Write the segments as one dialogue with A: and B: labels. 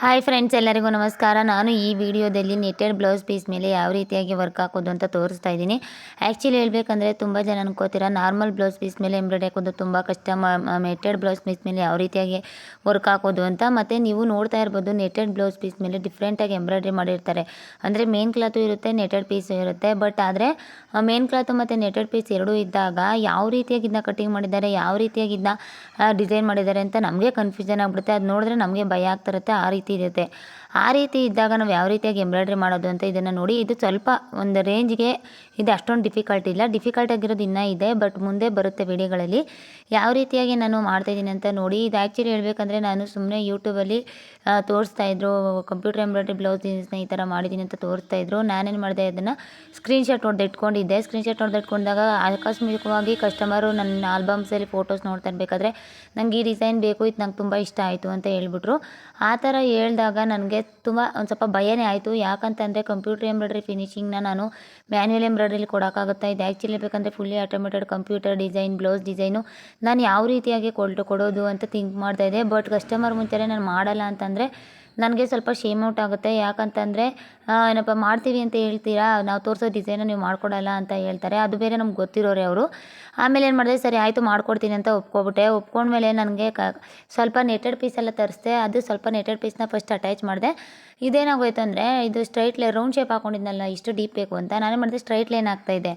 A: Hi friends, ಎಲ್ಲರಿಗೂ ನಮಸ್ಕಾರ. ನಾನು ಈ ವಿಡಿಯೋದಲ್ಲಿ ನೆಟ್ಟೆಡ್ ಬ್ಲೌಸ್ ಪೀಸ್ ಮೇಲೆ ಯಾವ ರೀತಿಯಾಗಿ ವರ್ಕ್ ಹಾಕೋದು ಅಂತ ತೋರಿಸ್ತಾ ಇದ್ದೀನಿ. ಆ್ಯಕ್ಚುಲಿ ಹೇಳಬೇಕಂದ್ರೆ ತುಂಬ ಜನ ಅನ್ಕೋತೀರ ನಾರ್ಮಲ್ ಬ್ಲೌಸ್ ಪೀಸ್ ಮೇಲೆ ಎಂಬ್ರಾಯ್ಡ್ ಹಾಕೋದು ತುಂಬ ಕಷ್ಟ. ನೆಟ್ಟೆಡ್ ಬ್ಲೌಸ್ ಪೀಸ್ ಮೇಲೆ ಯಾವ ರೀತಿಯಾಗಿ ವರ್ಕ್ ಹಾಕೋದು ಅಂತ. ಮತ್ತು ನೀವು ನೋಡ್ತಾ ಇರ್ಬೋದು ನೆಟ್ಟೆಡ್ ಬ್ಲೌಸ್ ಪೀಸ್ ಮೇಲೆ ಡಿಫ್ರೆಂಟಾಗಿ ಎಂಬ್ರಾಯ್ಡ್ರಿ ಮಾಡಿರ್ತಾರೆ. ಅಂದರೆ ಮೇನ್ ಕ್ಲಾತು ಇರುತ್ತೆ ನೆಟೆಡ್ ಪೀಸು ಇರುತ್ತೆ. ಬಟ್ ಆದರೆ ಮೇನ್ ಕ್ಲಾತು ಮತ್ತು ನೆಟೆಡ್ ಪೀಸ್ ಎರಡೂ ಇದ್ದಾಗ ಯಾವ ರೀತಿಯಾಗಿ ಇದನ್ನ ಕಟಿಂಗ್ ಮಾಡಿದ್ದಾರೆ, ಯಾವ ರೀತಿಯಾಗಿ ಇದನ್ನ ಡಿಸೈನ್ ಮಾಡಿದ್ದಾರೆ ಅಂತ ನಮಗೆ ಕನ್ಫ್ಯೂಷನ್ ಆಗಿಬಿಡುತ್ತೆ. ಅದು ನೋಡಿದ್ರೆ ನಮಗೆ ಭಯ ಆಗ್ತಿರುತ್ತೆ ಆ ರೀತಿ ಇರುತ್ತೆ ಆ ರೀತಿ ಇದ್ದಾಗ ನಾವು ಯಾವ ರೀತಿಯಾಗಿ ಎಂಬ್ರಾಯ್ಡ್ರಿ ಮಾಡೋದು ಅಂತ ಇದನ್ನು ನೋಡಿ, ಇದು ಸ್ವಲ್ಪ ಒಂದು ರೇಂಜ್ಗೆ ಇದು ಅಷ್ಟೊಂದು ಡಿಫಿಕಲ್ಟ್ ಇಲ್ಲ. ಡಿಫಿಕಲ್ಟ್ ಆಗಿರೋದು ಇನ್ನೂ ಇದೆ ಬಟ್ ಮುಂದೆ ಬರುತ್ತೆ ವಿಡಿಯೋಗಳಲ್ಲಿ. ಯಾವ ರೀತಿಯಾಗಿ ನಾನು ಮಾಡ್ತಾಯಿದ್ದೀನಿ ಅಂತ ನೋಡಿ, ಇದು ಆ್ಯಕ್ಚುಲಿ ಹೇಳಬೇಕಂದ್ರೆ ನಾನು ಸುಮ್ಮನೆ ಯೂಟ್ಯೂಬಲ್ಲಿ ತೋರಿಸ್ತಾ ಇದ್ರು ಕಂಪ್ಯೂಟರ್ ಎಂಬ್ರಾಯ್ಡ್ರಿ ಬ್ಲೌಸಸ್ನ ಈ ಥರ ಮಾಡಿದ್ದೀನಿ ಅಂತ ತೋರಿಸ್ತಾ ಇದ್ರು. ನಾನೇನು ಮಾಡಿದೆ, ಅದನ್ನು ಸ್ಕ್ರೀನ್ಶಾಟ್ ಹೊಡೆದು ಇಟ್ಕೊಂಡಿದ್ದೆ. ಸ್ಕ್ರೀನ್ಶಾಟ್ ಹೊಡೆದು ಇಟ್ಕೊಂಡಾಗ ಆಕಸ್ಮಿಕವಾಗಿ ಕಸ್ಟಮರು ನನ್ನ ಆಲ್ಬಮ್ಸಲ್ಲಿ ಫೋಟೋಸ್ ನೋಡ್ತಾ ಇರಬೇಕಾದ್ರೆ ನನಗೆ ಈ ಡಿಸೈನ್ ಬೇಕು, ಇದು ನಂಗೆ ತುಂಬ ಇಷ್ಟ ಆಯಿತು ಅಂತ ಹೇಳ್ಬಿಟ್ರು. ಆ ಥರ ಹೇಳಿದಾಗ ನನಗೆ ತುಂಬ ಒಂದು ಸ್ವಲ್ಪ ಭಯನೇ ಆಯಿತು. ಯಾಕಂತಂದರೆ ಕಂಪ್ಯೂಟರ್ ಎಂಬ್ರಾಯ್ಡ್ರಿ ಫಿನಿಶಿಂಗ್ನ ನಾನು ಮ್ಯಾನ್ಯಲ್ ಎಂಬ್ರಾಯ್ಡ್ರಿಲಿ ಕೊಡೋಕ್ಕಾಗುತ್ತಾ ಇದು. ಆ್ಯಕ್ಚುಲಿ ಬೇಕಂದರೆ fully automated computer design blouse design ನಾನು ಯಾವ ರೀತಿಯಾಗಿ ಕೊಟ್ಟು ಕೊಡೋದು ಅಂತ ಥಿಂಕ್ ಮಾಡ್ತಾಯಿದ್ದೆ ಬಟ್ ಕಸ್ಟಮರ್ ಮುಂಚೆನೇ ನಾನು ಮಾಡಲ್ಲ ಅಂತಂದರೆ ನನಗೆ ಸ್ವಲ್ಪ ಶೇಮ್ ಔಟ್ ಆಗುತ್ತೆ. ಯಾಕಂತಂದರೆ ಏನಪ್ಪ, ಮಾಡ್ತೀವಿ ಅಂತ ಹೇಳ್ತೀರಾ? ನಾವು ತೋರಿಸೋ ಡಿಸೈನ ನೀವು ಮಾಡ್ಕೊಡಲ್ಲ ಅಂತ ಹೇಳ್ತಾರೆ. ಅದು ಬೇರೆ ನಮ್ಗೆ ಗೊತ್ತಿರೋರೆ ಅವರು. ಆಮೇಲೆ ಏನು ಮಾಡಿದೆ? ಸರಿ, ಆಯಿತು, ಮಾಡ್ಕೊಡ್ತೀನಿ ಅಂತ ಒಪ್ಕೊಬಿಟ್ಟೆ. ಒಪ್ಕೊಂಡ್ಮೇಲೆ ನನಗೆ ಕ, ಸ್ವಲ್ಪ ನೆಟೆಡ್ ಪೀಸ್ ಎಲ್ಲ ತರಿಸ್ದೆ. ಅದು ಸ್ವಲ್ಪ ನೆಟೆಡ್ ಪೀಸ್ನ ಫಸ್ಟ್ ಅಟ್ಯಾಚ್ ಮಾಡಿದೆ. ಇದೇನಾಗೋಯ್ತು ಅಂದರೆ, ಇದು ಸ್ಟ್ರೈಟ್ ಲೈನ್ ರೌಂಡ್ ಶೇಪ್ ಹಾಕೊಂಡಿದ್ನಲ್ಲ, ಇಷ್ಟು ಡೀಪ್ ಬೇಕು ಅಂತ. ನಾನೇ ಮಾಡಿದೆ ಸ್ಟ್ರೈಟ್ ಲೈನ್ ಹಾಕ್ತಾಯಿದ್ದೆ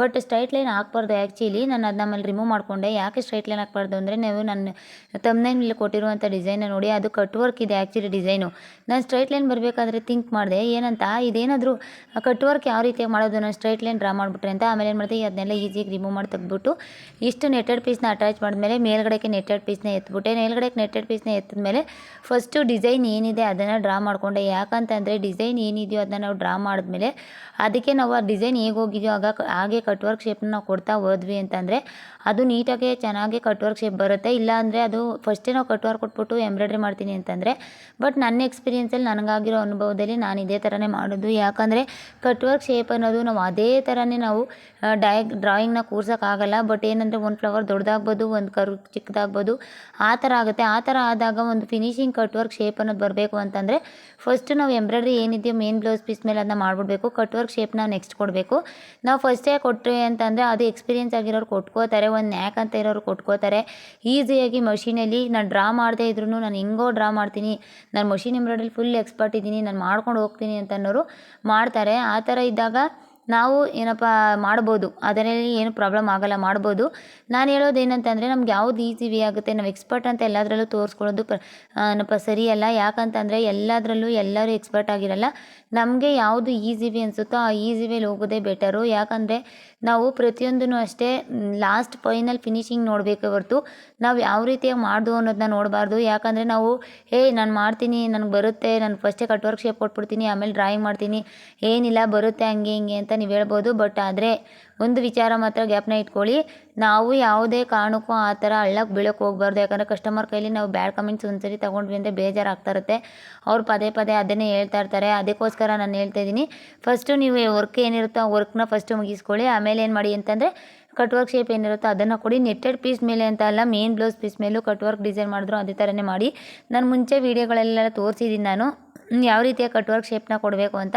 A: ಬಟ್ ಸ್ಟ್ರೈಟ್ ಲೈನ್ ಹಾಕ್ಬಾರ್ದು ಆ್ಯಕ್ಚುಲಿ ನಾನು ಅದನ್ನ ಮೇಲೆ ರಿಮೂವ್ ಮಾಡಿಕೊಂಡೆ. ಯಾಕೆ ಸ್ಟ್ರೈಟ್ ಲೈನ್ ಹಾಕ್ಬಾರ್ದು ಅಂದರೆ, ನೀವು ನನ್ನ ತಮ್ಮನೇಲಿ ಕೊಟ್ಟಿರುವಂಥ ಡಿಸೈನ್ ನೋಡಿ, ಅದು ಕಟ್ ವರ್ಕ್ ಇದೆ ಆ್ಯಕ್ಚುಲಿ ಡಿಸೈನು ನಾನು ಸ್ಟ್ರೈಟ್ ಲೈನ್ ಬರಬೇಕಾದ್ರೆ ಥಿಂಕ್ ಮಾಡಿದೆ. ಏನಂತ? ಇದೇನಾದರೂ ಕಟ್ ವರ್ಕ್ ಯಾವ ರೀತಿಯಾಗಿ ಮಾಡೋದು ನಾನು ಸ್ಟ್ರೈಟ್ ಲೈನ್ ಡ್ರಾ ಮಾಡಿಬಿಟ್ರೆ ಅಂತ ಆಮೇಲೆ ಏನು ಮಾಡಿದೆ? ಅದನ್ನೆಲ್ಲ ಈಸಿಯಾಗಿ ರಿಮೂವ್ ಮಾಡಿ ತೆಗೆದ್ಬಿಟ್ಟು ಇಷ್ಟು ನೆಟ್ಟೆಡ್ ಪೀಸ್ನ ಅಟ್ಯಾಚ್ ಮಾಡಿದ್ಮೇಲೆ ಮೇಲ್ಗಡೆಗೆ ನೆಟ್ಟೆಡ್ ಪೀಸ್ನ ಎತ್ಬಿಟ್ಟೆ. ಮೇಲ್ಗಡೆಗೆ ನೆಟ್ಟೆಡ್ ಪೀಸ್ನ ಎತ್ತಿದ್ಮೇಲೆ ಫಸ್ಟು ಡಿಸೈನ್ ಏನಿದೆ ಅದನ್ನು ಡ್ರಾ ಮಾಡಿಕೊಂಡೆ. ಯಾಕಂತಂದರೆ ಡಿಸೈನ್ ಏನಿದೆಯೋ ಅದನ್ನ ನಾವು ಡ್ರಾ ಮಾಡಿದ್ಮೇಲೆ ಅದಕ್ಕೆ ನಾವು ಆ ಡಿಸೈನ್ ಹೇಗೆ ಹೋಗಿದೆಯೋ ಆಗ ಹಾಗೆ ಕಟ್ ವರ್ಕ್ ಶೇಪ್ನ ನಾವು ಕೊಡ್ತಾ ಹೋದ್ವಿ ಅಂತಂದರೆ ಅದು ನೀಟಾಗಿ ಚೆನ್ನಾಗಿ ಕಟ್ ವರ್ಕ್ ಶೇಪ್ ಬರುತ್ತೆ. ಇಲ್ಲ ಅಂದರೆ ಅದು ಫಸ್ಟೇ ನಾವು ಕಟ್ ವರ್ಕ್ ಕೊಟ್ಬಿಟ್ಟು ಎಂಬ್ರಾಯ್ಡ್ರಿ ಮಾಡ್ತೀನಿ ಅಂತಂದರೆ ಬಟ್ ನನ್ನ ಎಕ್ಸ್ಪೀರಿಯೆನ್ಸಲ್ಲಿ ನನಗಾಗಿರೋ ಅನುಭವದಲ್ಲಿ ನಾನು ಇದೇ ಥರನೇ ಮಾಡೋದು. ಯಾಕಂದರೆ ಕಟ್ ವರ್ಕ್ ಶೇಪ್ ಅನ್ನೋದು ನಾವು ಅದೇ ಥರನೇ ನಾವು ಡಾಯ್ ಡ್ರಾಯಿಂಗ್ನ ಕೂರ್ಸೋಕ್ಕಾಗಲ್ಲ. ಬಟ್ ಏನಂದರೆ ಒಂದು ಫ್ಲವರ್ ದೊಡ್ಡದಾಗ್ಬೋದು, ಒಂದು ಕರು, ಚಿಕ್ಕದಾಗ್ಬೋದು, ಆ ಥರ ಆಗುತ್ತೆ. ಆ ಥರ ಆದಾಗ ಒಂದು ಫಿನಿಶಿಂಗ್ ಕಟ್ ವರ್ಕ್ ಶೇಪ್ ಅನ್ನೋದು ಬರಬೇಕು ಅಂತಂದರೆ ಫಸ್ಟ್ ನಾವು ಎಂಬ್ರಾಯ್ಡ್ರಿ ಏನಿದೆಯೋ ಮೇನ್ ಬ್ಲೌಸ್ ಪೀಸ್ ಮೇಲೆ ಅದನ್ನ ಮಾಡಿಬಿಡ್ಬೇಕು. ಕಟ್ ವರ್ಕ್ ಶೇಪ್ ನಾವು ನೆಕ್ಸ್ಟ್ ಕೊಡಬೇಕು. ನಾವು ಫಸ್ಟೇ ಕೊಟ್ಟರೆ ಅಂತಂದರೆ ಅದು ಎಕ್ಸ್ಪೀರಿಯೆನ್ಸ್ ಆಗಿರೋರು ಕೊಟ್ಕೋತಾರೆ, ಒಂದು ನ್ಯಾಕ್ ಅಂತ ಇರೋರು ಕೊಟ್ಕೋತಾರೆ. ಈಸಿಯಾಗಿ ಮಷೀನಲ್ಲಿ ನಾನು ಡ್ರಾ ಮಾಡದೇ ಇದ್ರೂ ನಾನು ಹೆಂಗೋ ಡ್ರಾ ಮಾಡ್ತೀನಿ. ನಾನು ಮಷೀನ್ ಎಂಬ್ರಾಯ್ಡ್ರಿ ಫುಲ್ ಎಕ್ಸ್ಪರ್ಟ್ ಇದ್ದೀನಿ ನಾನು ಮಾಡ್ಕೊಂಡು ಹೋಗ್ತೀನಿ ಅಂತ ಅನ್ನೋರು ಮಾಡ್ತಾರೆ. ಆ ಥರ ಇದ್ದಾಗ ನಾವು ಏನಪ್ಪ ಮಾಡ್ಬೋದು, ಅದರಲ್ಲಿ ಏನು ಪ್ರಾಬ್ಲಮ್ ಆಗೋಲ್ಲ, ಮಾಡ್ಬೋದು. ನಾನು ಹೇಳೋದು ಏನಂತಂದರೆ ನಮ್ಗೆ ಯಾವ್ದು ಈಸಿ ಆಗುತ್ತೆ, ನಾವು ಎಕ್ಸ್ಪರ್ಟ್ ಅಂತ ಎಲ್ಲದರಲ್ಲೂ ತೋರಿಸ್ಕೊಳ್ಳೋದು ಪ್ರ ಏನಪ್ಪ ಸರಿಯಲ್ಲ, ಯಾಕಂತಂದರೆ ಎಲ್ಲದರಲ್ಲೂ ಎಲ್ಲರೂ ಎಕ್ಸ್ಪರ್ಟ್ ಆಗಿರಲ್ಲ. ನಮಗೆ ಯಾವುದು ಈಸಿ ವೇ ಅನಿಸುತ್ತೋ ಆ ಈಸಿ ವೇಲಿ ಹೋಗೋದೇ ಬೆಟರು ಯಾಕಂದರೆ ನಾವು ಪ್ರತಿಯೊಂದೂ ಅಷ್ಟೇ ಲಾಸ್ಟ್ ಫೈನಲ್ ಫಿನಿಶಿಂಗ್ ನೋಡಬೇಕು ಹೊರತು ನಾವು ಯಾವ ರೀತಿಯಾಗಿ ಮಾಡ್ದು ಅನ್ನೋದನ್ನ ನೋಡಬಾರ್ದು. ಯಾಕಂದರೆ ನಾವು, ಹೇ, ನಾನು ಮಾಡ್ತೀನಿ, ನನಗೆ ಬರುತ್ತೆ, ನಾನು ಫಸ್ಟೇ ಕಟ್ ವರ್ಕ್ ಶೇಪ್ ಕೊಟ್ಬಿಡ್ತೀನಿ, ಆಮೇಲೆ ಡ್ರಾಯಿಂಗ್ ಮಾಡ್ತೀನಿ, ಏನಿಲ್ಲ, ಬರುತ್ತೆ ಹಂಗೆ ಹಿಂಗೆ ಅಂತ ನೀವು ಹೇಳ್ಬೋದು ಬಟ್ ಆದರೆ ಒಂದು ವಿಚಾರ ಮಾತ್ರ ಜ್ಞಾಪನ ಇಟ್ಕೊಳ್ಳಿ. ನಾವು ಯಾವುದೇ ಕಾರಣಕ್ಕೂ ಆ ಥರ ಹಳ್ಳಕ್ಕೆ ಬೀಳಕ್ಕೆ ಹೋಗ್ಬಾರ್ದು. ಯಾಕಂದರೆ ಕಸ್ಟಮರ್ ಕೈಲಿ ನಾವು ಬ್ಯಾಡ್ ಕಮೆಂಟ್ಸ್ ಒಂದ್ಸರಿ ತೊಗೊಂಡ್ವಿ ಅಂದರೆ ಬೇಜಾರಾಗ್ತಾ ಇರುತ್ತೆ. ಅವ್ರು ಪದೇ ಪದೇ ಅದನ್ನೇ ಹೇಳ್ತಾ ಇರ್ತಾರೆ. ಅದಕ್ಕೋಸ್ಕರ ನಾನು ಹೇಳ್ತಾ ಇದ್ದೀನಿ ಫಸ್ಟು ನೀವು ವರ್ಕ್ ಏನಿರುತ್ತೋ ಆ ವರ್ಕ್ನ ಫಸ್ಟು ಮುಗಿಸ್ಕೊಳ್ಳಿ. ಆಮೇಲೆ ಏನು ಮಾಡಿ ಅಂತಂದರೆ ಕಟ್ ವರ್ಕ್ ಶೇಪ್ ಏನಿರುತ್ತೋ ಅದನ್ನು ಕೊಡಿ. ನೆಟ್ಟೆಡ್ ಪೀಸ್ ಮೇಲೆ ಅಂತ ಅಲ್ಲ ಮೇನ್ ಬ್ಲೌಸ್ ಪೀಸ್ ಮೇಲೂ ಕಟ್ ವರ್ಕ್ ಡಿಸೈನ್ ಮಾಡಿದ್ರು ಅದೇ ಥರನೇ ಮಾಡಿ. ನಾನು ಮುಂಚೆ ವೀಡಿಯೋಗಳೆಲ್ಲ ತೋರಿಸಿದ್ದೀನಿ ನಾನು. ಯಾವ ರೀತಿಯ ಕಟ್ ವರ್ಕ್ ಶೇಪ್ನ ಕೊಡಬೇಕು ಅಂತ.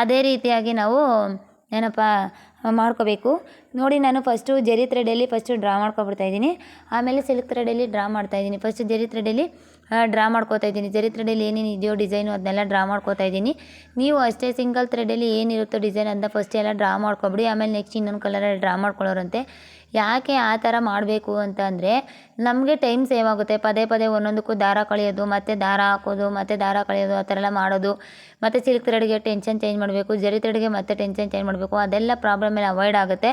A: ಅದೇ ರೀತಿಯಾಗಿ ನಾವು ಏನಪ್ಪ ಮಾಡ್ಕೋಬೇಕು? ನೋಡಿ ನಾನು ಫಸ್ಟು ಜರಿ ಥ್ರೆಡಲ್ಲಿ ಫಸ್ಟು ಡ್ರಾ ಮಾಡ್ಕೊಬಿಡ್ತಾ ಇದ್ದೀನಿ. ಆಮೇಲೆ ಸಿಲ್ಕ್ ಥ್ರೆಡಲ್ಲಿ ಡ್ರಾ ಮಾಡ್ತಾ ಇದ್ದೀನಿ. ಫಸ್ಟ್ ಜರಿ ಥ್ರೆಡಲ್ಲಿ ಡ್ರಾ ಮಾಡ್ಕೋತಾ ಇದ್ದೀನಿ. ಜರಿ ಥ್ರೆಡಲ್ಲಿ ಏನೇನು ಇದೆಯೋ ಡಿಸೈನು ಅದನ್ನೆಲ್ಲ ಡ್ರಾ ಮಾಡ್ಕೋತಾ ಇದ್ದೀನಿ. ನೀವು ಅಷ್ಟೇ ಸಿಂಗಲ್ ಥ್ರೆಡಲ್ಲಿ ಏನಿರುತ್ತೋ ಡಿಸೈನ್ ಅಂತ ಫಸ್ಟ್ ಎಲ್ಲ ಡ್ರಾ ಮಾಡ್ಕೊಬಿಡಿ. ಆಮೇಲೆ ನೆಕ್ಸ್ಟ್ ಇನ್ನೊಂದು ಕಲರಲ್ಲಿ ಡ್ರಾ ಮಾಡ್ಕೊಳ್ಳೋರಂತೆ. ಯಾಕೆ ಆ ಥರ ಮಾಡಬೇಕು ಅಂತ ಅಂದರೆ, ನಮಗೆ ಟೈಮ್ ಸೇವ್ ಆಗುತ್ತೆ. ಪದೇ ಪದೇ ಒಂದೊಂದಕ್ಕೂ ದಾರ ಕಳೆಯೋದು, ಮತ್ತು ದಾರ ಹಾಕೋದು, ಮತ್ತು ದಾರ ಕಳೆಯೋದು, ಆ ಥರ ಎಲ್ಲ ಮಾಡೋದು. ಮತ್ತು ಸಿಲ್ಕ್ ಥ್ರೆಡ್ಗೆ ಟೆನ್ಷನ್ ಚೇಂಜ್ ಮಾಡಬೇಕು ಜರಿ ಥ್ರೆಡ್ಗೆ ಮತ್ತೆ ಟೆನ್ಷನ್ ಚೇಂಜ್ ಮಾಡಬೇಕು. ಅದೆಲ್ಲ ಪ್ರಾಬ್ಲಮ್ ಎಲ್ಲ ಅವಾಯ್ಡ್ ಆಗುತ್ತೆ.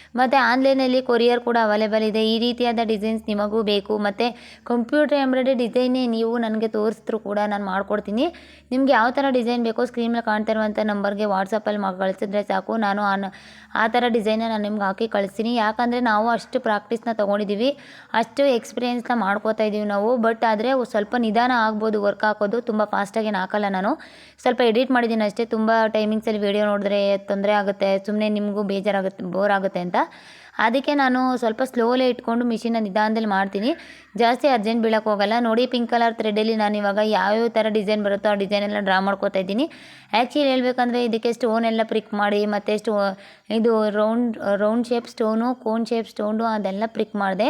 A: ಮತ್ತು ಆನ್ಲೈನಲ್ಲಿ ಕೊರಿಯರ್ ಕೂಡ ಅವೈಲೇಬಲ್ ಇದೆ. ಈ ರೀತಿಯಾದ ಡಿಸೈನ್ಸ್ ನಿಮಗೂ ಬೇಕು. ಮತ್ತು ಕಂಪ್ಯೂಟರ್ ಎಂಬ್ರಾಯ್ಡ್ರಿ ಡಿಸೈನೇ ನೀವು ನನಗೆ ತೋರಿಸಿದ್ರು ಕೂಡ ನಾನು ಮಾಡಿಕೊಡ್ತೀನಿ. ನಿಮ್ಗೆ ಯಾವ ಥರ ಡಿಸೈನ್ ಬೇಕೋ ಸ್ಕ್ರೀನಲ್ಲಿ ಕಾಣ್ತಾ ಇರುವಂಥ ನಂಬರ್ಗೆ ವಾಟ್ಸಪ್ಪಲ್ಲಿ ಮಾ ಕಳಿಸಿದ್ರೆ ಸಾಕು. ನಾನು ಆ ಆ ಥರ ಡಿಸೈನ ನಾನು ನಿಮ್ಗೆ ಹಾಕಿ ಕಳಿಸ್ತೀನಿ. ಯಾಕಂದರೆ ನಾವು ಅಷ್ಟು ಪ್ರಾಕ್ಟೀಸ್ನ ತೊಗೊಂಡಿದ್ದೀವಿ ಅಷ್ಟು ಎಕ್ಸ್ಪೀರಿಯೆನ್ಸ್ನ ಮಾಡ್ಕೋತಾ ಇದ್ದೀವಿ ನಾವು. ಬಟ್ ಆದರೆ ಸ್ವಲ್ಪ ನಿಧಾನ ಆಗ್ಬೋದು ವರ್ಕ್ ಹಾಕೋದು. ತುಂಬ ಫಾಸ್ಟಾಗೇನು ಹಾಕಲ್ಲ ನಾನು. ಸ್ವಲ್ಪ ಎಡಿಟ್ ಮಾಡಿದ್ದೀನಿ ಅಷ್ಟೇ. ತುಂಬ ಟೈಮಿಂಗ್ಸಲ್ಲಿ ವೀಡಿಯೋ ನೋಡಿದ್ರೆ ತೊಂದರೆ ಆಗುತ್ತೆ. ಸುಮ್ಮನೆ ನಿಮಗೂ ಬೇಜಾರಾಗುತ್ತೆ ಬೋರ್ ಆಗುತ್ತೆ ಅಂತ. ಅದಕ್ಕೆ ನಾನು ಸ್ವಲ್ಪ ಸ್ಲೋಲೇ ಇಟ್ಕೊಂಡು ಮಿಷಿನ ನಿಧಾನದಲ್ಲಿ ಮಾಡ್ತೀನಿ. ಜಾಸ್ತಿ ಅರ್ಜೆಂಟ್ ಬೀಳಕ್ಕೆ ಹೋಗಲ್ಲ. ನೋಡಿ ಪಿಂಕ್ ಕಲರ್ ಥ್ರೆಡಲ್ಲಿ ನಾನು ಇವಾಗ ಯಾವ್ಯಾವ ಥರ ಡಿಸೈನ್ ಬರುತ್ತೋ ಆ ಡಿಸೈನ್ ಎಲ್ಲ ಡ್ರಾ ಮಾಡ್ಕೋತಾ ಇದ್ದೀನಿ. ಆ್ಯಕ್ಚುಲಿ ಹೇಳ್ಬೇಕಂದ್ರೆ ಇದಕ್ಕೆ ಸ್ಟೋನ್ ಎಲ್ಲ ಪ್ರಿಕ್ ಮಾಡಿ, ಮತ್ತು ಸ್ಟೋ ಇದು round round shape stone cone shape stone ಅದೆಲ್ಲ ಪ್ರಿಕ್ ಮಾಡಿದೆ.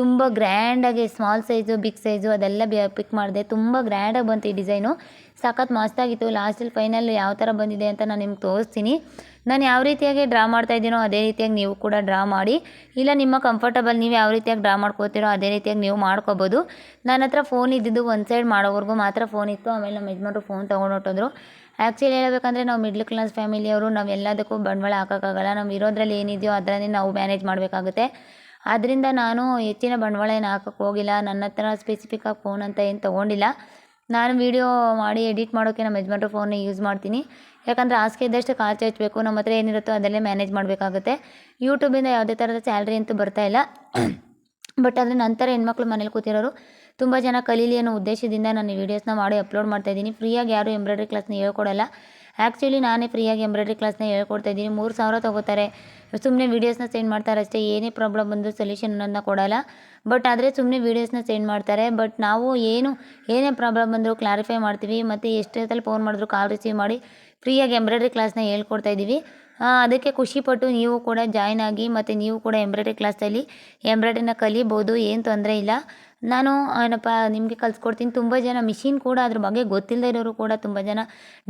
A: ತುಂಬ ಗ್ರ್ಯಾಂಡಾಗಿ ಸ್ಮಾಲ್ ಸೈಜು ಬಿಗ್ ಸೈಜು ಅದೆಲ್ಲ ಪಿಕ್ ಮಾಡಿದೆ. ತುಂಬ ಗ್ರ್ಯಾಂಡಾಗಿ ಬಂತು ಈ ಡಿಸೈನು ಸಖತ್ ಮಸ್ತಾಗಿತ್ತು ಲಾಸ್ಟಲ್ಲಿ ಫೈನಲ್ ಯಾವ ಥರ ಬಂದಿದೆ ಅಂತ ನಾನು ನಿಮ್ಗೆ ತೋರಿಸ್ತೀನಿ. ನಾನು ಯಾವ ರೀತಿಯಾಗಿ ಡ್ರಾ ಮಾಡ್ತಾ ಇದ್ದೀನೋ ಅದೇ ರೀತಿಯಾಗಿ ನೀವು ಕೂಡ ಡ್ರಾ ಮಾಡಿ. ಇಲ್ಲ, ನಿಮ್ಮ ಕಂಫರ್ಟಬಲ್ ನೀವು ಯಾವ ರೀತಿಯಾಗಿ ಡ್ರಾ ಮಾಡ್ಕೋತೀರೋ ಅದೇ ರೀತಿಯಾಗಿ ನೀವು ಮಾಡ್ಕೋಬೋದು. ನನ್ನ ಹತ್ರ ಫೋನ್ ಇದ್ದಿದ್ದು ಒಂದು ಸೈಡ್ ಮಾಡೋವರೆಗೂ ಮಾತ್ರ ಫೋನ್ ಇತ್ತು, ಆಮೇಲೆ ನಮ್ಮ ಯಜಮಾನರು ಫೋನ್ ತೊಗೊಂಡು ಹೊಟ್ಟೋದ್ರು ಆ್ಯಕ್ಚುಲಿ ಹೇಳಬೇಕಂದ್ರೆ ನಾವು ಮಿಡ್ಲ್ ಕ್ಲಾಸ್ ಫ್ಯಾಮಿಲಿಯವರು ನಾವು ಎಲ್ಲದಕ್ಕೂ ಬಂಡವಾಳ ಹಾಕೋಕ್ಕಾಗಲ್ಲ. ನಾವು ಇರೋದ್ರಲ್ಲಿ ಏನಿದೆಯೋ ಅದರನ್ನೇ ನಾವು ಮ್ಯಾನೇಜ್ ಮಾಡಬೇಕಾಗುತ್ತೆ. ಆದ್ದರಿಂದ ನಾನು ಹೆಚ್ಚಿನ ಬಂಡವಾಳ ಏನು ಹಾಕೋಕ್ಕೆ ಹೋಗಿಲ್ಲ. ನನ್ನ ಹತ್ರ ಸ್ಪೆಸಿಫಿಕ್ಕಾಗಿ ಫೋನ್ ಅಂತ ಏನು ತೊಗೊಂಡಿಲ್ಲ. ನಾನು ವೀಡಿಯೋ ಮಾಡಿ ಎಡಿಟ್ ಮಾಡೋಕ್ಕೆ ನಮ್ಮ ಯಜಮಾನರು ಫೋನ್ನ ಯೂಸ್ ಮಾಡ್ತೀನಿ. ಯಾಕಂದರೆ ಹಾಸಿಗೆ ಇದ್ದಷ್ಟು ಕಾಲು ಚಾಚಬೇಕು, ನಮ್ಮ ಹತ್ರ ಏನಿರುತ್ತೋ ಅದಲ್ಲೇ ಮ್ಯಾನೇಜ್ ಮಾಡಬೇಕಾಗುತ್ತೆ. ಯೂಟ್ಯೂಬಿಂದ ಯಾವುದೇ ಥರದ ಸ್ಯಾಲ್ರಿ ಅಂತೂ ಬರ್ತಾ ಇಲ್ಲ. ಬಟ್ ಆದರೆ ನಂತರ ಹೆಣ್ಮಕ್ಳು ಮನೇಲಿ ಕೂತಿರೋರು ತುಂಬ ಜನ ಕಲೀಲಿ ಅನ್ನೋ ಉದ್ದೇಶದಿಂದ ನಾನು ವೀಡಿಯೋಸ್ನ ಮಾಡಿ ಅಪ್ಲೋಡ್ ಮಾಡ್ತಾಯಿದ್ದೀನಿ ಫ್ರೀಯಾಗಿ ಯಾರು ಎಂಬ್ರಾಯ್ಡ್ರಿ ಕ್ಲಾಸ್ನ ಹೇಳ್ಕೊಡಲ್ಲ. ಆ್ಯಕ್ಚುಲಿ ನಾನೇ ಫ್ರೀಯಾಗಿ ಎಂಬ್ರಾಯ್ಡ್ರಿ ಕ್ಲಾಸ್ನ ಹೇಳ್ಕೊಡ್ತಾ ಇದ್ದೀನಿ. ಮೂರು ಸಾವಿರ ತೊಗೋತಾರೆ. ಸುಮ್ಮನೆ ವೀಡಿಯೋಸ್ನ ಸೆಂಡ್ ಮಾಡ್ತಾರೆ ಅಷ್ಟೇ. ಏನೇ ಪ್ರಾಬ್ಲಮ್ ಬಂದರೂ ಸೊಲ್ಯೂಷನ್ ಅನ್ನೋದನ್ನ ಕೊಡಲ್ಲ. ಬಟ್ ಆದರೆ ಸುಮ್ಮನೆ ವೀಡಿಯೋಸ್ನ ಸೆಂಡ್ ಮಾಡ್ತಾರೆ. ಬಟ್ ನಾವು ಏನು, ಏನೇ ಪ್ರಾಬ್ಲಮ್ ಬಂದರೂ ಕ್ಲಾರಿಫೈ ಮಾಡ್ತೀವಿ. ಮತ್ತು ಎಷ್ಟೊತ್ತಲ್ಲಿ ಫೋನ್ ಮಾಡಿದ್ರು ಕಾಲ್ ರಿಸೀವ್ ಮಾಡಿ ಫ್ರೀಯಾಗಿ ಎಂಬ್ರಾಯ್ಡ್ರಿ ಕ್ಲಾಸ್ನ ಹೇಳ್ಕೊಡ್ತಾ ಇದ್ದೀವಿ. ಅದಕ್ಕೆ ಖುಷಿಪಟ್ಟು ನೀವು ಕೂಡ ಜಾಯ್ನ್ ಆಗಿ ಮತ್ತು ನೀವು ಕೂಡ ಎಂಬ್ರಾಯ್ಡ್ರಿ ಕ್ಲಾಸಲ್ಲಿ ಎಂಬ್ರಾಯ್ಡ್ರಿನ ಕಲಿಬೋದು, ಏನು ತೊಂದರೆ ಇಲ್ಲ. ನಾನು ಏನಪ್ಪ, ನಿಮಗೆ ಕಲಿಸ್ಕೊಡ್ತೀನಿ. ತುಂಬ ಜನ ಮಿಷಿನ್ ಕೂಡ ಅದ್ರ ಬಗ್ಗೆ ಗೊತ್ತಿಲ್ಲದೆ ಇರೋರು ಕೂಡ ತುಂಬ ಜನ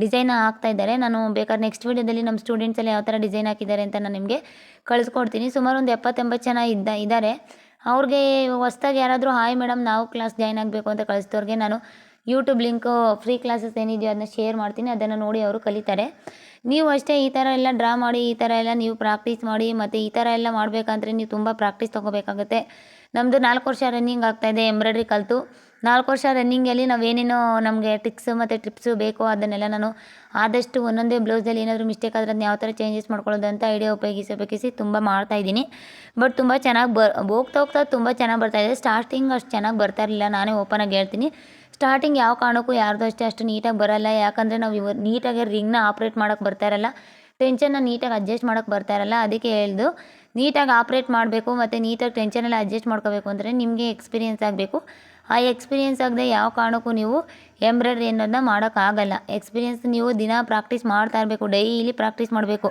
A: ಡಿಸೈನ್ ಹಾಕ್ತಾ ಇದ್ದಾರೆ. ನಾನು ಬೇಕಾದ್ರೆ ನೆಕ್ಸ್ಟ್ ವೀಡಿಯೋದಲ್ಲಿ ನಮ್ಮ ಸ್ಟೂಡೆಂಟ್ಸ್ ಎಲ್ಲ ಯಾವ ಥರ ಡಿಸೈನ್ ಹಾಕಿದ್ದಾರೆ ಅಂತ ನಾನು ನಿಮಗೆ ಕಳಿಸ್ಕೊಡ್ತೀನಿ. ಸುಮಾರು ಒಂದು ಎಪ್ಪತ್ತೆಂಬತ್ತು ಜನ ಇದ್ದ, ಇದ್ದಾರೆ. ಅವ್ರಿಗೆ ಹೊಸ್ದಾಗಿ ಯಾರಾದರೂ, ಹಾಯ್ ಮೇಡಮ್, ನಾವು ಕ್ಲಾಸ್ ಜಾಯ್ನ್ ಆಗಬೇಕು ಅಂತ ಕಳಿಸಿದವ್ರಿಗೆ ನಾನು ಯೂಟ್ಯೂಬ್ ಲಿಂಕು ಫ್ರೀ ಕ್ಲಾಸಸ್ ಏನಿದೆಯೋ ಅದನ್ನ ಶೇರ್ ಮಾಡ್ತೀನಿ, ಅದನ್ನು ನೋಡಿ ಅವರು ಕಲಿತಾರೆ. ನೀವು ಅಷ್ಟೇ ಈ ಥರ ಎಲ್ಲ ಡ್ರಾ ಮಾಡಿ, ಈ ಥರ ಎಲ್ಲ ನೀವು ಪ್ರಾಕ್ಟೀಸ್ ಮಾಡಿ, ಮತ್ತು ಈ ಥರ ಎಲ್ಲ ಮಾಡಬೇಕಂದ್ರೆ ನೀವು ತುಂಬ ಪ್ರಾಕ್ಟೀಸ್ ತೊಗೋಬೇಕಾಗುತ್ತೆ. ನಮ್ಮದು ನಾಲ್ಕು ವರ್ಷ ರನ್ನಿಂಗ್ ಆಗ್ತಾಯಿದೆ ಎಂಬ್ರಾಯ್ಡ್ರಿ ಕಲಿತು. ನಾಲ್ಕು ವರ್ಷ ರನ್ನಿಂಗಲ್ಲಿ ನಾವೇನೇನೋ ನಮಗೆ ಟಿಕ್ಸು ಮತ್ತು ಟ್ರಿಪ್ಸು ಬೇಕೋ ಅದನ್ನೆಲ್ಲ ನಾನು ಆದಷ್ಟು ಒಂದೊಂದೇ ಬ್ಲೌಸಲ್ಲಿ ಏನಾದರೂ ಮಿಸ್ಟೇಕ್ ಆದರೆ ಅದನ್ನ ಯಾವ ಥರ ಚೇಂಜಸ್ ಮಾಡ್ಕೊಳ್ಳೋದು ಅಂತ ಐಡಿಯಾ ಉಪಯೋಗಿಸಿ ಉಪಯೋಗಿಸಿ ತುಂಬ ಮಾಡ್ತಾಯಿದ್ದೀನಿ ಬಟ್ ತುಂಬ ಚೆನ್ನಾಗಿ ಬ, ಹೋಗ್ತಾ ಹೋಗ್ತಾ ತುಂಬ ಚೆನ್ನಾಗಿ ಬರ್ತಾಯಿದೆ ಸ್ಟಾರ್ಟಿಂಗ್ ಅಷ್ಟು ಚೆನ್ನಾಗಿ ಬರ್ತಾ ಇರಲಿಲ್ಲ, ನಾನೇ ಓಪನಾಗಿ ಹೇಳ್ತೀನಿ. ಸ್ಟಾರ್ಟಿಂಗ್ ಯಾವ ಕಾರಣಕ್ಕೂ ಯಾರ್ದು ಅಷ್ಟೇ ಅಷ್ಟು ನೀಟಾಗಿ ಬರೋಲ್ಲ. ಯಾಕಂದರೆ ನಾವು ಇವ ನೀಟಾಗಿ ರಿಂಗ್ನ ಆಪ್ರೇಟ್ ಮಾಡೋಕ್ಕೆ ಬರ್ತಾ ಇರಲ್ಲ. ಟೆನ್ಷನ್ನ ನೀಟಾಗಿ ಅಡ್ಜಸ್ಟ್ ಮಾಡೋಕ್ಕೆ ಬರ್ತಾ ಇರಲ್ಲ. ಅದಕ್ಕೆ ಹೇಳ್ದು ನೀಟಾಗಿ ಆಪ್ರೇಟ್ ಮಾಡಬೇಕು ಮತ್ತು ನೀಟಾಗಿ ಟೆನ್ಷನೆಲ್ಲ ಅಡ್ಜಸ್ಟ್ ಮಾಡ್ಕೋಬೇಕು ಅಂದರೆ ನಿಮಗೆ ಎಕ್ಸ್ಪೀರಿಯೆನ್ಸ್ ಆಗಬೇಕು. ಆ ಎಕ್ಸ್ಪೀರಿಯೆನ್ಸ್ ಆಗದೆ ಯಾವ ಕಾರಣಕ್ಕೂ ನೀವು ಎಂಬ್ರಾಯ್ಡ್ರಿ ಅನ್ನೋದನ್ನ ಮಾಡೋಕ್ಕಾಗಲ್ಲ ಎಕ್ಸ್ಪೀರಿಯೆನ್ಸ್ ನೀವು ದಿನ ಪ್ರಾಕ್ಟೀಸ್ ಮಾಡ್ತಾ ಇರಬೇಕು. ಡೈಲಿ ಪ್ರಾಕ್ಟೀಸ್ ಮಾಡಬೇಕು.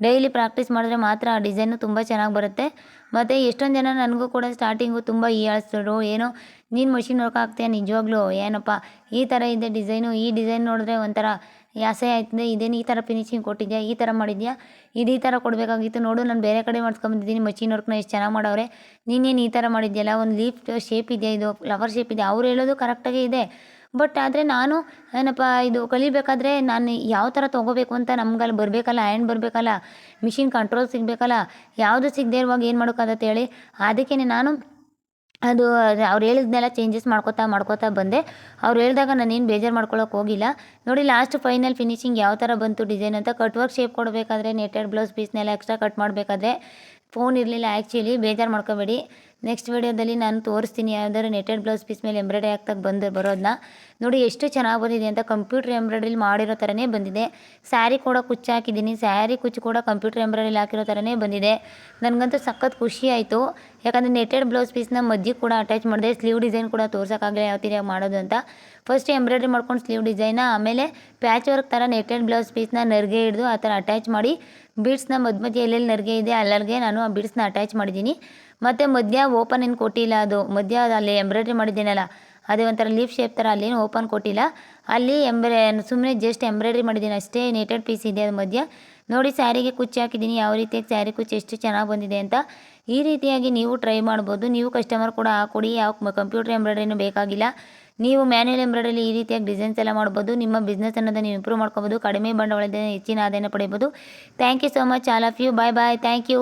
A: ಡೈಲಿ ಪ್ರಾಕ್ಟೀಸ್ ಮಾಡಿದ್ರೆ ಮಾತ್ರ ಆ ಡಿಸೈನು ತುಂಬ ಚೆನ್ನಾಗಿ ಬರುತ್ತೆ. ಮತ್ತು ಎಷ್ಟೊಂದು ಜನ ನನಗೂ ಕೂಡ ಸ್ಟಾರ್ಟಿಂಗು ತುಂಬ ಹೀಯಾಳಿಸಿದ್ರು ಏನೋ, ನೀನು ಮಷಿನ್ ವರ್ಕ್ ಆಗ್ತೀಯ? ನಿಜವಾಗ್ಲೂ? ಏನಪ್ಪ? ಈ ಥರ ಇದೆ ಡಿಸೈನು. ಈ ಡಿಸೈನ್ ನೋಡಿದ್ರೆ ಒಂಥರ ಯಾಸೆ ಆಯ್ತದೆ. ಇದೇನು ಈ ಥರ ಫಿನಿಶಿಂಗ್ ಕೊಟ್ಟಿದ್ಯಾ? ಈ ಥರ ಮಾಡಿದ್ಯಾ? ಇದು ಈ ಥರ ಕೊಡಬೇಕಾಗಿತ್ತು. ನೋಡು, ನಾನು ಬೇರೆ ಕಡೆ ಮಾಡ್ಸ್ಕೊಂಬಂದಿದ್ದೀನಿ ಮಷಿನ್ ವರ್ಕ್ನ ಎಷ್ಟು ಚೆನ್ನಾಗಿ ಮಾಡವ್ರೆ. ನೀನೇನು ಈ ಥರ ಮಾಡಿದ್ಯಲ್ಲ? ಒಂದು ಲೀಫ್ ಶೇಪ್ ಇದೆಯಾ? ಇದು ಫ್ಲವರ್ ಶೇಪ್ ಇದೆ ಅವ್ರು ಹೇಳೋದು ಕರೆಕ್ಟಾಗೇ ಇದೆ. ಬಟ್ ಆದರೆ ನಾನು, ಏನಪ್ಪ, ಇದು ಕಲಿಬೇಕಾದ್ರೆ ನಾನು ಯಾವ ಥರ ತೊಗೋಬೇಕು ಅಂತ ನಮ್ಗಲ್ಲಿ ಬರಬೇಕಲ್ಲ ಹ್ಯಾಂಡ್ ಬರಬೇಕಲ್ಲ ಮಿಷಿನ್ ಕಂಟ್ರೋಲ್ ಸಿಗಬೇಕಲ್ಲ, ಯಾವುದು ಸಿಗದೆ ಇರುವಾಗ ಏನು ಮಾಡೋಕ್ಕಾಗತ್ತೆ ಹೇಳಿ ಅದಕ್ಕೇ ನಾನು ಅದು, ಅವ್ರು ಹೇಳಿದ್ನೆಲ್ಲ ಚೇಂಜಸ್ ಮಾಡ್ಕೋತಾ ಮಾಡ್ಕೋತಾ ಬಂದೆ. ಅವ್ರು ಹೇಳಿದಾಗ ನಾನೇನು ಬೇಜಾರು ಮಾಡ್ಕೊಳ್ಳೋಕೆ ಹೋಗಿಲ್ಲ. ನೋಡಿ ಲಾಸ್ಟ್ ಫೈನಲ್ ಫಿನಿಶಿಂಗ್ ಯಾವ ಥರ ಬಂತು ಡಿಸೈನ್ ಅಂತ ಕಟ್ ವರ್ಕ್ ಶೇಪ್ ಕೊಡಬೇಕಾದ್ರೆ ನೆಟೆಡ್ ಬ್ಲೌಸ್ ಪೀಸ್ನೆಲ್ಲ ಎಕ್ಸ್ಟ್ರಾ ಕಟ್ ಮಾಡಬೇಕಾದ್ರೆ ಫೋನ್ ಇರಲಿಲ್ಲ ಆ್ಯಕ್ಚುಲಿ ಬೇಜಾರು ಮಾಡ್ಕೋಬೇಡಿ. ನೆಕ್ಸ್ಟ್ ವೀಡಿಯೋದಲ್ಲಿ ನಾನು ತೋರಿಸ್ತೀನಿ ಯಾವ್ದಾದ್ರು ನೆಟೆಡ್ ಬ್ಲೌಸ್ ಪೀಸ್ ಮೇಲೆ ಎಂಬ್ರಾಯ್ಡ್ರಿ ಹಾಕ್ದಾಗ ಬಂದು ಬರೋದನ್ನ ನೋಡಿ, ಎಷ್ಟು ಚೆನ್ನಾಗಿ ಬಂದಿದೆ ಅಂತ ಕಂಪ್ಯೂಟರ್ ಎಂಬ್ರಾಯ್ಡ್ರಿಲಿ ಮಾಡಿರೋ ಥರನೇ ಬಂದಿದೆ. ಸ್ಯಾರಿ ಕೂಡ ಕುಚ್ಚು ಹಾಕಿದ್ದೀನಿ. ಸ್ಯಾರಿ ಕುಚ್ಚು ಕೂಡ ಕಂಪ್ಯೂಟರ್ ಎಂಬ್ರಾಯ್ಡ್ರಿಲಿ ಹಾಕಿರೋ ಥರನೇ ಬಂದಿದೆ. ನನಗಂತೂ ಸಖತ್ ಖುಷಿ ಆಯಿತು. ಯಾಕಂದರೆ ನೆಟೆಡ್ ಬ್ಲೌಸ್ ಪೀಸ್ನ ಮಧ್ಯೆ ಕೂಡ ಅಟ್ಯಾಚ್ ಮಾಡಿದೆ ಸ್ಲೀವ್ ಡಿಸೈನ್ ಕೂಡ ತೋರ್ಸೋಕ್ಕಾಗಲ್ಲ ಯಾವ ಥರ ಮಾಡೋದು ಅಂತ. ಫಸ್ಟ್ ಎಂಬ್ರಾಯ್ಡ್ರಿ ಮಾಡ್ಕೊಂಡು ಸ್ಲೀವ್ ಡಿಸೈನ ಆಮೇಲೆ ಪ್ಯಾಚ್ ವರ್ಕ್ ಥರ ನೆಟೆಡ್ ಬ್ಲೌಸ್ ಪೀಸ್ನ ನರ್ಗೆ ಹಿಡಿದು ಆ ಥರ ಅಟ್ಯಾಚ್ ಮಾಡಿ ಬೀಡ್ಸ್ನ ಮಧ್ಯ ಮಧ್ಯೆ ಎಲ್ಲೆಲ್ಲಿ ನರ್ಗೆ ಇದೆ ಅಲ್ಲರ್ಗೆ ನಾನು ಆ ಬೀಡ್ಸ್ನ ಅಟ್ಯಾಚ್ ಮಾಡಿದ್ದೀನಿ. ಮತ್ತು ಮಧ್ಯ ಓಪನ್ ಏನು ಕೊಟ್ಟಿಲ್ಲ ಅದು, ಮಧ್ಯ ಅಲ್ಲಿ ಎಂಬ್ರಾಯ್ಡ್ರಿ ಮಾಡಿದ್ದೀನಲ್ಲ ಅದೇ ಒಂಥರ ಲೀಫ್ ಶೇಪ್ ಥರ ಅಲ್ಲೇನು ಓಪನ್ ಕೊಟ್ಟಿಲ್ಲ. ಅಲ್ಲಿ ಎಂಬ್ರೆ ಸುಮ್ಮನೆ ಜಸ್ಟ್ ಎಂಬ್ರಾಯ್ಡ್ರಿ ಮಾಡಿದ್ದೀನಿ ಅಷ್ಟೇ ನೆಟೆಡ್ ಪೀಸ್ ಇದೆ ಅದು ಮಧ್ಯ. ನೋಡಿ ಸ್ಯಾರಿಗೆ ಕುಚ್ಚು ಹಾಕಿದ್ದೀನಿ ಯಾವ ರೀತಿಯಾಗಿ ಸ್ಯಾರಿ ಕುಚ್ಚು ಎಷ್ಟು ಚೆನ್ನಾಗಿ ಬಂದಿದೆ ಅಂತ. ಈ ರೀತಿಯಾಗಿ ನೀವು ಟ್ರೈ ಮಾಡ್ಬೋದು. ನೀವು ಕಸ್ಟಮರ್ ಕೂಡ ಹಾಕೊಡಿ, ಯಾವ ಕಂಪ್ಯೂಟರ್ ಎಂಬ್ರಾಯ್ಡ್ರಿನೂ ಬೇಕಾಗಿಲ್ಲ. ನೀವು ಮ್ಯಾನ್ಯಲ್ ಎಂಬ್ರಾಯ್ಡ್ರಿಲಿ ಈ ರೀತಿಯಾಗಿ ಡಿಸೈನ್ಸ್ ಎಲ್ಲ ಮಾಡ್ಬೋದು. ನಿಮ್ಮ ಬಿಸ್ನೆಸ್ ಅನ್ನೋದನ್ನು ನೀವು ಇಂಪ್ರೂವ್ ಮಾಡ್ಕೋಬೋದು. ಕಡಿಮೆ ಬಂಡವಾಳದಿಂದ ಹೆಚ್ಚಿನ ಆದಾಯನ ಪಡೆಯಬಹುದು. Thank you so much all of you bye bye thank you